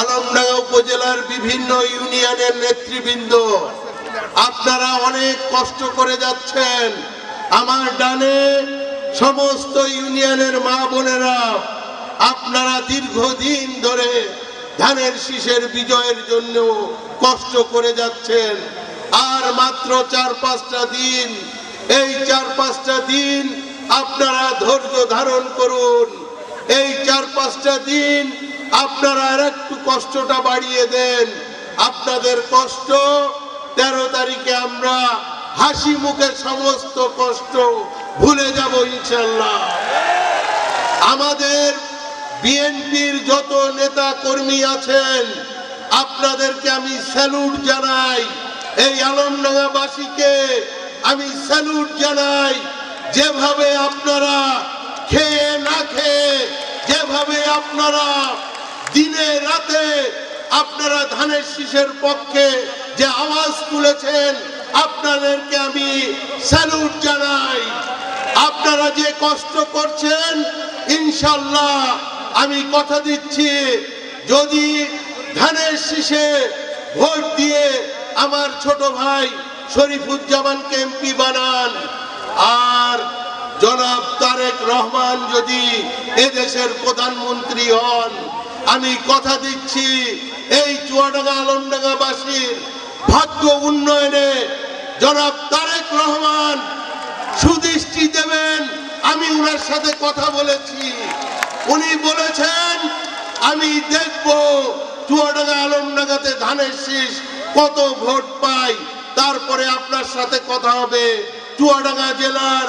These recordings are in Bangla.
আলমডাঙ্গা উপজেলার বিভিন্ন ইউনিয়নের নেতৃবৃন্দ, আপনারা অনেক কষ্ট করে যাচ্ছেন। আমার ডানে সমস্ত ইউনিয়নের মা বোনেরা, আপনারা দীর্ঘদিন ধরে ধানের শীষের বিজয়ের জন্য কষ্ট করে যাচ্ছেন। আর মাত্র চার পাঁচটা দিন, এই চার পাঁচটা দিন আপনারা ধৈর্য ধারণ করুন। এই চার পাঁচটা দিন আপনারা আর একটু কষ্টটা বাড়িয়ে দেন। আপনাদের কষ্ট, তেরো তারিখে আমরা হাসি মুখে সমস্ত কষ্ট ভুলে যাব ইনশাল্লাহ। আমাদের বিএনপির যত নেতা কর্মী আছেন, আপনাদেরকে আমি স্যালুট জানাই। এই আলমডাঙ্গাবাসীকে আমি স্যালুট জানাই। যেভাবে আপনারা খেয়ে না খেয়ে, যেভাবে আপনারা দিনে রাতে আপনারা ধানের শীষের পক্ষে যে আওয়াজ তুলেছেন, আপনাদেরকে আমি স্যালুট জানাই। আপনারা যে কষ্ট করছেন, ইনশাল্লাহ আমি কথা দিচ্ছি, যদি ধানের শীষে ভোট দিয়ে আমার ছোট ভাই শরীফুজ্জামানকে এমপি বানান, আর জনাব তারেক রহমান যদি এদেশের প্রধানমন্ত্রী হন আমি কথা দিচ্ছি এই চুয়াডাঙ্গা আলমডাঙ্গাবাসীর ভাগ্য উন্নয়নে জনাব তারেক রহমান সুদৃষ্টি দেবেন। আমি উনার সাথে কথা বলেছি। উনি বলেছেন, আমি দেখব চুয়াডাঙ্গা আলমডাঙ্গাতে ধানের শীষ কত ভোট পাই। তারপরে আপনার সাথে কথা হবে। চুয়াডাঙ্গা জেলার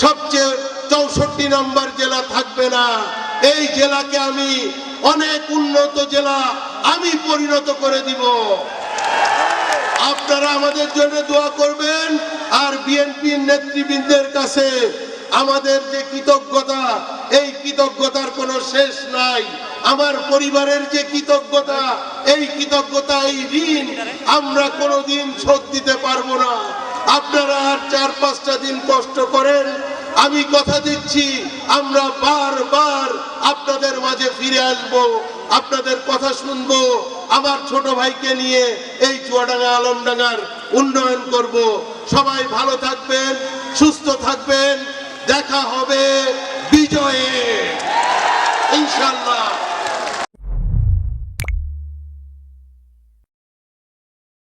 সবচেয়ে চৌষট্টি নম্বর জেলা থাকবে না। এই জেলাকে আমি অনেক উন্নত জেলা আমি পরিণত করে দিব। আপনারা আমাদের জন্য দোয়া করবেন আর বিএনপির নেতৃবৃন্দের কাছে আমাদের যে কৃতজ্ঞতা, এই কৃতজ্ঞতার কোনো শেষ নাই। আমার পরিবারের যে কৃতজ্ঞতা, এই কৃতজ্ঞতা, এই ঋণ আমরা কোনোদিন শোধ দিতে পারব না। আপনারা আর চার পাঁচটা দিন কষ্ট করেন আমি কথা দিচ্ছি, আমরা বারবার আপনাদের মাঝে ফিরে আসব, আপনাদের কথা শুনব, আমার ছোট ভাইকে নিয়ে এই চুয়াডাঙ্গা, আলমডাঙ্গার উন্নয়ন করব। সবাই ভালো থাকবেন, সুস্থ থাকবেন, দেখা হবে।